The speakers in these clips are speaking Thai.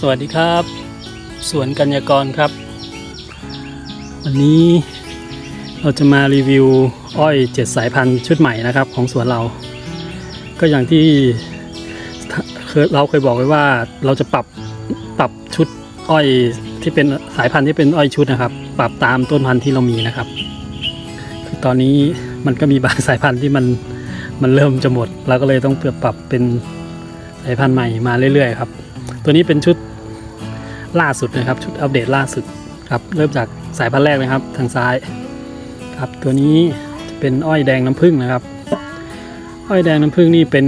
สวัสดีครับ สวนกัญญากรครับ วันนี้เราจะมารีวิวอ้อยเจ็ดสายพันธุ์ชุดใหม่นะครับของสวนเรา ก็อย่างที่เราเคยบอกไว้ว่าเราจะปรับปรับชุดอ้อยที่เป็นสายพันธุ์ที่เป็นอ้อยชุดนะครับ ปรับตามต้นพันธุ์ที่เรามีนะครับคือตอนนี้มันก็มีบางสายพันธุ์ที่มันมันเริ่มจะหมดเราก็เลยต้องปรับเป็นสายพันธุ์ใหม่มาเรื่อยๆครับ ตัวนี้เป็นชุดล่าสุดนะครับ ชุดอัปเดตล่าสุดครับ เริ่มจากสายพันธุ์แรกเลยครับ ทางซ้าย ครับตัวนี้จะเป็นอ้อยแดงน้ำผึ้งนะครับ อ้อยแดงน้ำผึ้งนี่เป็น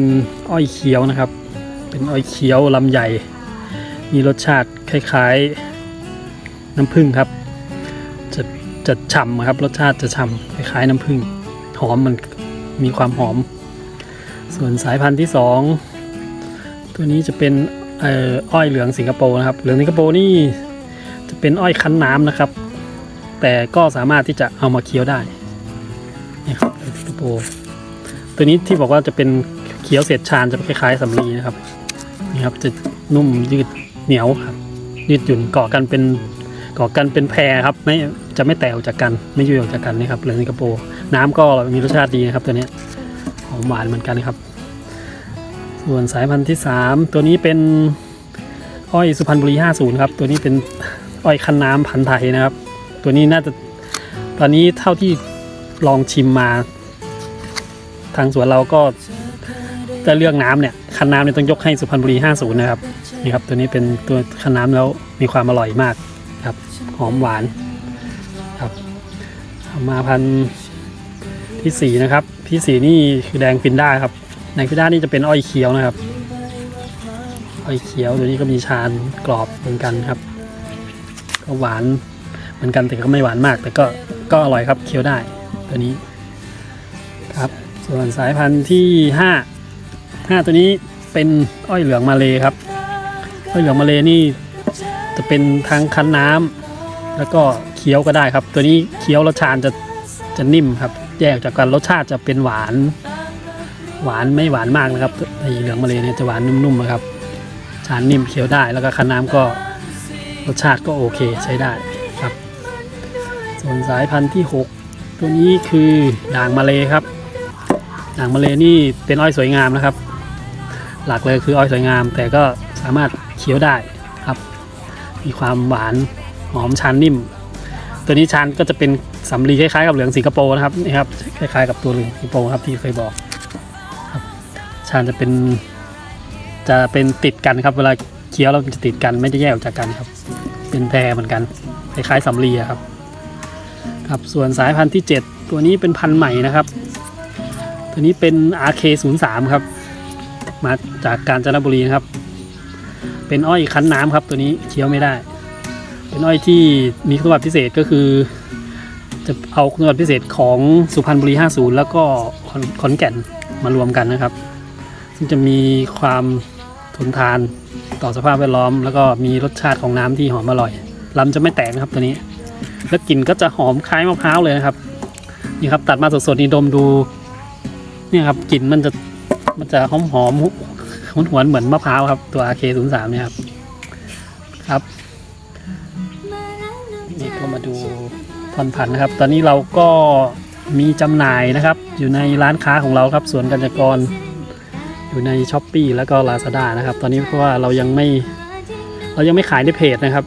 อ้อยเขียวนะครับ เป็นอ้อยเขียวลำใหญ่ มีรสชาติคล้ายๆน้ำผึ้งครับ จะจะฉ่ำครับ รสชาติจะฉ่ำคล้ายๆน้ำผึ้งหอมมันมีความหอม ส่วนสายพันธุ์ที่สองตัวนี้จะเป็น อ่ออ้อยเหลืองสิงคโปร์นะครับ เหลืองสิงคโปร์นี่จะเป็นอ้อยคั้นน้ำนะครับ แต่ก็สามารถที่จะเอามาเคี้ยวได้นี่ครับสิงคโปร์ตัวนี้ที่บอกว่าจะเป็นเคี้ยวเศษชานจะคล้ายๆสำลีนะครับนี่ครับจะนุ่มยืดเหนียวครับ ยืดหยุ่นเกาะกันเป็นเกาะกันเป็นแพรครับไม่จะไม่แตกออกจากกันไม่ยุ่ยออกจากกันนะครับเหลืองสิงคโปร์น้ำก็มีรสชาติดีนะครับตัวนี้หอมหวานเหมือนกันครับ ส่วนสายพันธุ์ที่ 3 ตัวนี้เป็นอ้อยสุพรรณบุรี 50 ครับ ตัวนี้เป็นอ้อยคันน้ำพันธุ์ไทยนะครับ ตัวนี้น่าจะตอนนี้เท่าที่ลองชิมมา ทางสวนเราก็จะเลือกน้ำเนี่ยคันน้ำเนี่ยต้องยกให้สุพรรณบุรี 50 นะครับนี่ครับ ตัวนี้เป็นตัวคันน้ำแล้วมีความอร่อยมากครับหอมหวานครับมาพันธุ์ที่ 4 นะครับที่สี่นี่คือแดงฟินด้าครับ ในพิด้านี่จะเป็นอ้อยเขียวนะครับ อ้อยเขียวตัวนี้ก็มีชานกรอบเหมือนกันครับ ก็หวานเหมือนกันแต่ก็ไม่หวานมาก แต่ก็ก็อร่อยครับเคี้ยวได้ตัวนี้ครับส่วนสายพันธุ์ที่ห้าห้าตัวนี้เป็นอ้อยเหลืองมาเลยครับ อ้อยเหลืองมาเลยนี่จะเป็นทั้งคั้นน้ำแล้วก็เคี้ยวก็ได้ครับ ตัวนี้เคี้ยวรสชาติจะจะนิ่มครับ แยกจากกันรสชาติจะเป็นหวาน หวานไม่หวานมากนะครับไอเหลืองมะเลเนี่ยจะหวานนุ่มๆนะครับชานนิ่มเคี้ยวได้แล้วก็คันน้ำก็รสชาติก็โอเคใช้ได้ครับ ส่วนสายพันธุ์ที่ 6 ตัวนี้คือด่างมะเลครับ ด่างมะเลนี่เป็นอ้อยสวยงามนะครับ หลักเลยคืออ้อยสวยงาม แต่ก็สามารถเคี้ยวได้ครับ มีความหวานหอมชานนิ่ม ตัวนี้ชานก็จะเป็นสำลีคล้ายๆกับเหลืองสิงคโปร์นะครับนี่ครับคล้ายๆกับตัวเหลืองสิงคโปร์ครับที่เคยบอก ชานจะเป็น จะเป็นติดกันครับ เวลาเคี้ยวเราจะติดกันไม่ได้แยกออกจากกันครับ เป็นแพรเหมือนกันคล้ายๆสำลีครับครับส่วนสายพันธุ์ที่ 7 ตัวนี้เป็นพันธุ์ใหม่นะครับ ตัวนี้เป็น RK03 ครับ มาจากกาญจนบุรีนะครับ เป็นอ้อยคั้นน้ำครับ ตัวนี้เคี้ยวไม่ได้ เป็นอ้อยที่มีคุณสมบัติพิเศษก็คือ จะเอาคุณสมบัติพิเศษของสุพรรณบุรี 50 แล้วก็ขอนแก่นมารวมกันนะครับ ซึ่งจะมีความทนทานต่อสภาพแวดล้อม แล้วก็มีรสชาติของน้ำที่หอมอร่อยลำจะไม่แตกนะครับตัวนี้ แล้วกลิ่นก็จะหอมคล้ายมะพร้าวเลยนะครับนี่ครับตัดมาสดๆนี่ดมดูนี่ครับกลิ่นมันจะมันจะหอมหอมหวนหวนเหมือนมะพร้าวครับตัว RK03 เนี่ยครับครับนี่ก็มาดูผ่อนผันนะครับ ตอนนี้เราก็มีจำหน่ายนะครับ อยู่ในร้านค้าของเราครับสวนกัญจกร อยู่ในช้อปปีแล้วก็ Lazada นะครับ ตอนนี้เพราะว่าเรายังไม่เรายังไม่ขายในเพจนะครับ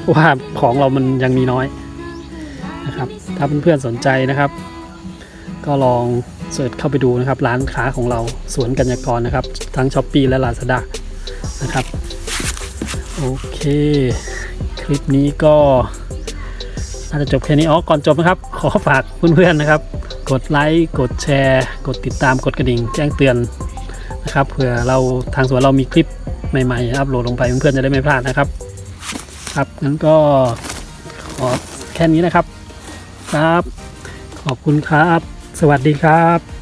เพราะว่าของเรามันยังมีน้อยนะครับ ถ้าเพื่อนๆสนใจนะครับ ก็ลองเสิร์ชเข้าไปดูนะครับ ร้านค้าของเราสวนกัญจกรนะครับ ทั้งช้อปปีและ Lazada นะครับโอเค คลิปนี้ก็น่าจะจบแค่นี้อ๋อก่อนจบนะครับ ขอฝากเพื่อนๆนะครับ กดไลค์กดแชร์ กดติดตามกดกระดิ่ง แจ้งเตือน นะครับเผื่อเราทางสวนเรามีคลิปใหม่ๆอัปโหลดลงไปเพื่อนๆจะได้ไม่พลาดนะครับ ครับงั้นก็ขอแค่นี้นะครับ ครับ ขอบคุณครับ สวัสดีครับ